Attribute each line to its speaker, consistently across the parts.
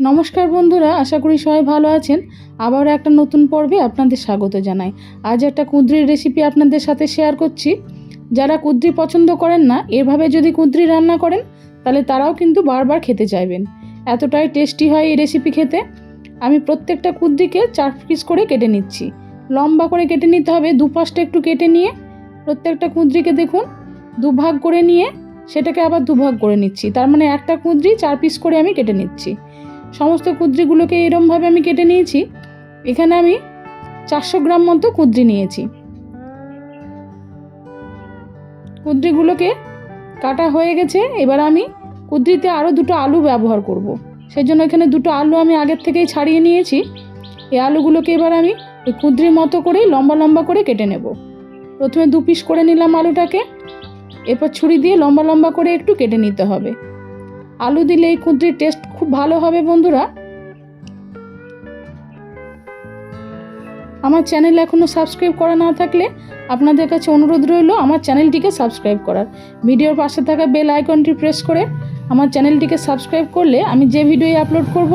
Speaker 1: নমস্কার বন্ধুরা, আশা করি সবাই ভালো আছেন। আবার একটা নতুন পর্বে আপনাদের স্বাগত জানাই। আজ একটা কুঁদরির রেসিপি আপনাদের সাথে শেয়ার করছি। যারা কুঁদরি পছন্দ করেন না, এভাবে যদি কুঁদরি রান্না করেন, তাহলে তারাও কিন্তু বারবার খেতে চাইবেন। এতটাই টেস্টি হয় এই রেসিপি খেতে। আমি প্রত্যেকটা কুঁদরিকে চার পিস করে কেটে নিচ্ছি। লম্বা করে কেটে নিতে হবে দু পাশটা একটু কেটে নিয়ে প্রত্যেকটা কুঁদরিকে দেখুন, দুভাগ করে নিয়ে সেটাকে আবার দুভাগ করে নিচ্ছি। তার মানে একটা কুঁদরি চার পিস করে আমি কেটে নিচ্ছি। সমস্ত কুদ্রিগুলোকে এরমভাবে আমি কেটে নিয়েছি। এখানে আমি চারশো গ্রাম মতো কুদ্রি নিয়েছি। কুদ্রিগুলোকে কাটা হয়ে গেছে। এবার আমি কুদ্রিতে আরও দুটো আলু ব্যবহার করব। সেই জন্য এখানে দুটো আলু আমি আগের থেকেই ছাড়িয়ে নিয়েছি। এই আলুগুলোকে এবার আমি ওই কুদ্রির মতো করেই লম্বা লম্বা করে কেটে নেব। প্রথমে দু পিস করে নিলাম আলুটাকে। এরপর ছুরি দিয়ে লম্বা লম্বা করে একটু কেটে নিতে হবে। আলু দিলে এই কুঁদরির টেস্ট খুব ভালো হবে বন্ধুরা। আমার চ্যানেল এখনও সাবস্ক্রাইব করা না থাকলে আপনাদের কাছে অনুরোধ রইল আমার চ্যানেলটিকে সাবস্ক্রাইব করার। ভিডিওর পাশে থাকা বেল আইকনটি প্রেস করে আমার চ্যানেলটিকে সাবস্ক্রাইব করলে আমি যে ভিডিও আপলোড করব,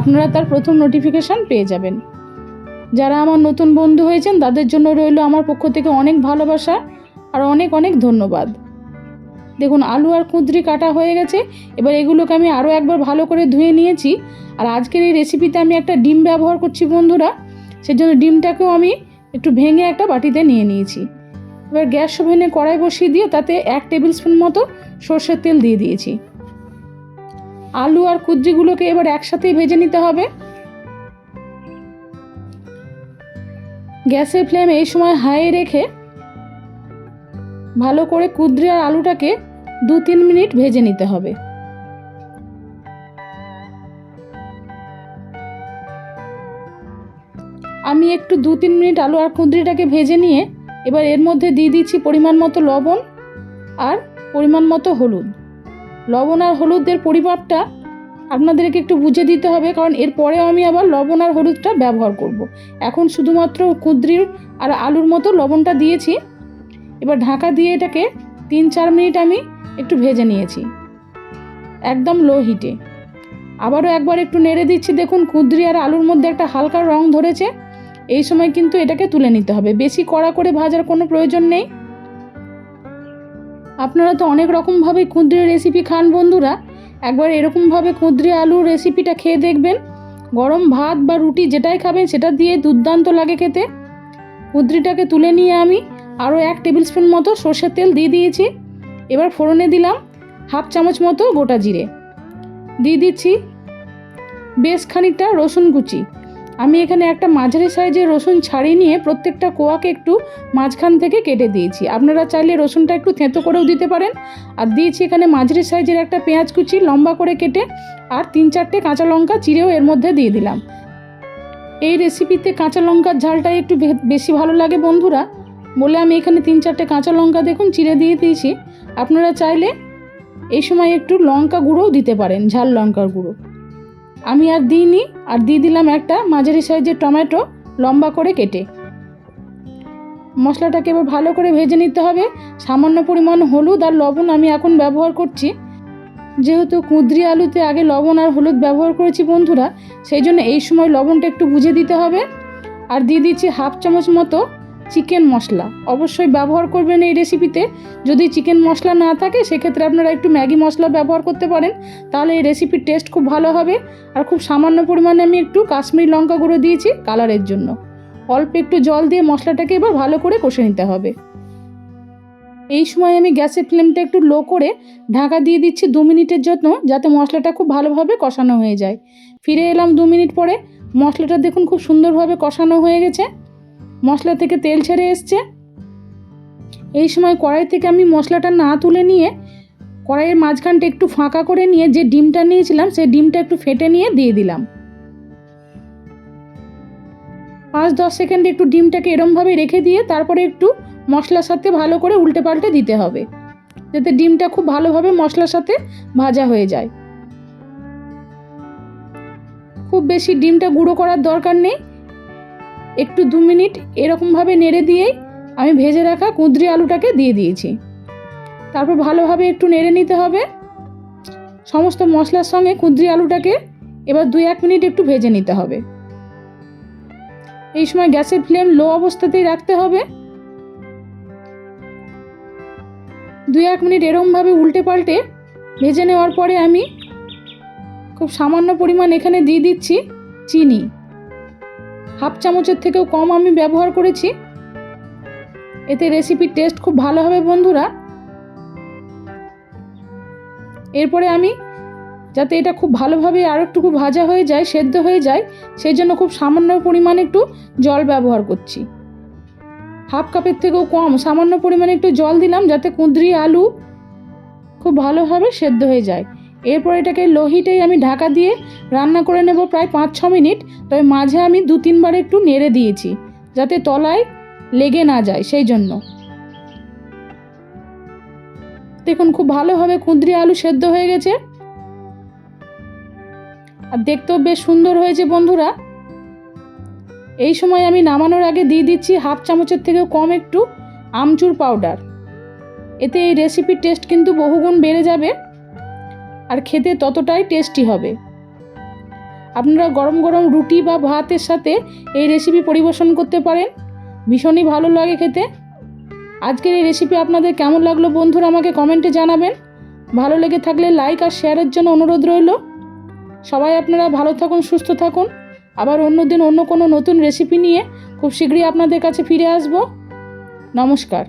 Speaker 1: আপনারা তার প্রথম নোটিফিকেশান পেয়ে যাবেন। যারা আমার নতুন বন্ধু হয়েছেন, তাদের জন্য রইল আমার পক্ষ থেকে অনেক ভালোবাসা আর অনেক অনেক ধন্যবাদ। দেখুন, আলু আর কুঁদরি কাটা হয়ে গেছে। এবার এগুলোকে আমি আরও একবার ভালো করে ধুয়ে নিয়েছি। আর আজকের এই রেসিপিতে আমি একটা ডিম ব্যবহার করছি বন্ধুরা। সেজন্য ডিমটাকেও আমি একটু ভেঙে একটা বাটিতে নিয়ে নিয়েছি। এবার গ্যাস ওভেনে কড়াই বসিয়ে দিয়ে তাতে এক টেবিল স্পুন মতো সর্ষের তেল দিয়ে দিয়েছি। আলু আর কুদ্রিগুলোকে এবার একসাথেই ভেজে নিতে হবে। গ্যাসের ফ্লেম এই সময় হাই রেখে ভালো করে কুদ্রি আর আলুটাকে দু তিন মিনিট ভেজে নিতে হবে। আমি একটু দু তিন মিনিট আলু আর কুঁদরিটাকে ভেজে নিয়ে এবার এর মধ্যে দিয়ে দিচ্ছি পরিমাণ মতো লবণ আর পরিমাণ মতো হলুদ। লবণ আর হলুদের পরিমাপটা আপনাদেরকে একটু বুঝে দিতে হবে, কারণ এরপরেও আমি আবার লবণ আর হলুদটা ব্যবহার করব। এখন শুধুমাত্র কুঁদরির আর আলুর মতো লবণটা দিয়েছি। এবার ঢাকা দিয়ে এটাকে তিন চার মিনিট আমি একটু ভেজে নিয়েছি। একদম লো হিটে আবারও একবার একটু নেড়ে দিচ্ছি। দেখুন, কুঁদরি আর আলুর মধ্যে একটা হালকা রং ধরেছে। এই সময় কিন্তু এটাকে তুলে নিতে হবে। বেশি কড়া করে ভাজার কোনো প্রয়োজন নেই। আপনারা তো অনেক রকমভাবে কুঁদরির রেসিপি খান বন্ধুরা। একবার এরকমভাবে কুঁদরি আলুর রেসিপিটা খেয়ে দেখবেন। গরম ভাত বা রুটি যেটাই খাবেন, সেটা দিয়ে দুর্দান্ত লাগে খেতে। কুঁদরিটাকে তুলে নিয়ে আমি আরও এক টেবিল স্পুন মতো সর্ষের তেল দিয়ে দিয়েছি। এবার ফোড়নে দিলাম হাফ চামচ মতো গোটা জিরে। দিয়ে দিচ্ছি বেশ খানিকটা রসুন কুচি। আমি এখানে একটা মাঝারি সাইজের রসুন ছাড়িয়ে নিয়ে প্রত্যেকটা কোয়াকে একটু মাঝখান থেকে কেটে দিয়েছি। আপনারা চাইলে রসুনটা একটু থেঁতো করেও দিতে পারেন। আর দিয়েছি এখানে মাঝারি সাইজের একটা পেঁয়াজ কুচি লম্বা করে কেটে আর তিন চারটে কাঁচা লঙ্কা চিরেও এর মধ্যে দিয়ে দিলাম। এই রেসিপিতে কাঁচা লঙ্কার ঝালটাই একটু বেশি ভালো লাগে বন্ধুরা। বলে আমি এখানে তিন চারটে কাঁচা লঙ্কা দেখুন চিড়ে দিয়ে দিয়েছি। আপনারা চাইলে এই সময় একটু লঙ্কা গুঁড়োও দিতে পারেন, ঝাল লঙ্কার গুঁড়ো। আমি আর দিইনি, আর দিয়ে দিলাম একটা মাঝারি সাইজের টমেটো, লম্বা করে কেটে। মশলাটাকে এবার ভালো করে ভেজে নিতে হবে। সামান্য পরিমাণ হলুদ আর লবণ আমি এখন ব্যবহার করছি। যেহেতু কুঁদরি আলুতে আগে লবণ আর হলুদ ব্যবহার করেছি বন্ধুরা, সেই জন্য এই সময় লবণটা একটু বুঝে দিতে হবে। আর দিয়ে দিচ্ছি হাফ চামচ মতো চিকেন মশলা। অবশ্যই ব্যবহার করবেন এই রেসিপিতে যদি চিকেন মশলা না থাকে, সেক্ষেত্রে আপনারা একটু ম্যাগি মশলা ব্যবহার করতে পারেন। তাহলে এই রেসিপির টেস্ট খুব ভালো হবে। আর খুব সামান্য পরিমাণে আমি একটু কাশ্মীরি লঙ্কা গুঁড়ো দিয়েছি কালারের জন্য। অল্প একটু জল দিয়ে মশলাটাকে এবার ভালো করে কষে নিতে হবে। এই সময় আমি গ্যাসের ফ্লেমটা একটু লো করে ঢাকা দিয়ে দিচ্ছি দু মিনিটের জন্য, যাতে মশলাটা খুব ভালোভাবে কষানো হয়ে যায়। ফিরে এলাম দু মিনিট পরে। মশলাটা দেখুন খুব সুন্দরভাবে কষানো হয়ে গেছে। মশলা থেকে তেল ছেড়ে এসছে। এই সময় কড়াই থেকে আমি মশলাটা না তুলে নিয়ে কড়াইয়ের মাঝখানটা একটু ফাঁকা করে নিয়ে যে ডিমটা নিয়েছিলাম, সেই ডিমটা একটু ফেটে নিয়ে দিয়ে দিলাম। পাঁচ দশ সেকেন্ড একটু ডিমটাকে এরমভাবে রেখে দিয়ে তারপরে একটু মশলার সাথে ভালো করে উল্টে পাল্টে দিতে হবে, যাতে ডিমটা খুব ভালোভাবে মশলার সাথে ভাজা হয়ে যায়। খুব বেশি ডিমটা গুঁড়ো করার দরকার নেই। একটু দু মিনিট এরকমভাবে নেড়ে দিয়েই আমি ভেজে রাখা কুঁদরি আলুটাকে দিয়ে দিয়েছি। তারপর ভালোভাবে একটু নেড়ে নিতে হবে। সমস্ত মশলার সঙ্গে কুঁদরি আলুটাকে এবার দুই এক মিনিট একটু ভেজে নিতে হবে। এই সময় গ্যাসের ফ্লেম লো অবস্থাতেই রাখতে হবে। দুই এক মিনিট এরমভাবে উল্টে পাল্টে ভেজে নেওয়ার পরে আমি খুব সামান্য পরিমাণ এখানে দিয়ে দিচ্ছি চিনি। হাফ চামচের থেকেও কম আমি ব্যবহার করেছি। এতে রেসিপির টেস্ট খুব ভালো হবে বন্ধুরা। এরপরে আমি যাতে এটা খুব ভালোভাবে আর একটুকু ভাজা হয়ে যায়, সেদ্ধ হয়ে যায় সেই জন্য খুব সামান্য পরিমাণে একটু জল ব্যবহার করছি। হাফ কাপের থেকেও কম, সামান্য পরিমাণে একটু জল দিলাম যাতে কুঁদরি আলু খুব ভালোভাবে সেদ্ধ হয়ে যায়। এরপর এটাকে লোহিটেই আমি ঢাকা দিয়ে রান্না করে নেব প্রায় পাঁচ ছ মিনিট। তবে মাঝে আমি দু তিনবার একটু নেড়ে দিয়েছি, যাতে তলায় লেগে না যায়, সেই জন্য। দেখুন, খুব ভালোভাবে কুঁদরি আলু সেদ্ধ হয়ে গেছে। আর দেখতেও বেশ সুন্দর হয়েছে বন্ধুরা। এই সময় আমি নামানোর আগে দিয়ে দিচ্ছি হাফ চামচের থেকেও কম একটু আমচুর পাউডার। এতে এই রেসিপির টেস্ট কিন্তু বহুগুণ বেড়ে যাবে। আর খেতে ততটাই টেস্টি হবে। আপনারা গরম গরম রুটি বা ভাতের সাথে এই রেসিপি পরিবেশন করতে পারেন। ভীষণই ভালো লাগে খেতে। আজকের এই রেসিপি আপনাদের কেমন লাগল বন্ধুরা আমাকে কমেন্টে জানাবেন। ভালো লেগে থাকলে লাইক আর শেয়ারের জন্য অনুরোধ রইল। সবাই আপনারা ভালো থাকুন, সুস্থ থাকুন। আবার অন্য দিন অন্য কোনো নতুন রেসিপি নিয়ে খুব শীঘ্রই আপনাদের কাছে ফিরে আসব। নমস্কার।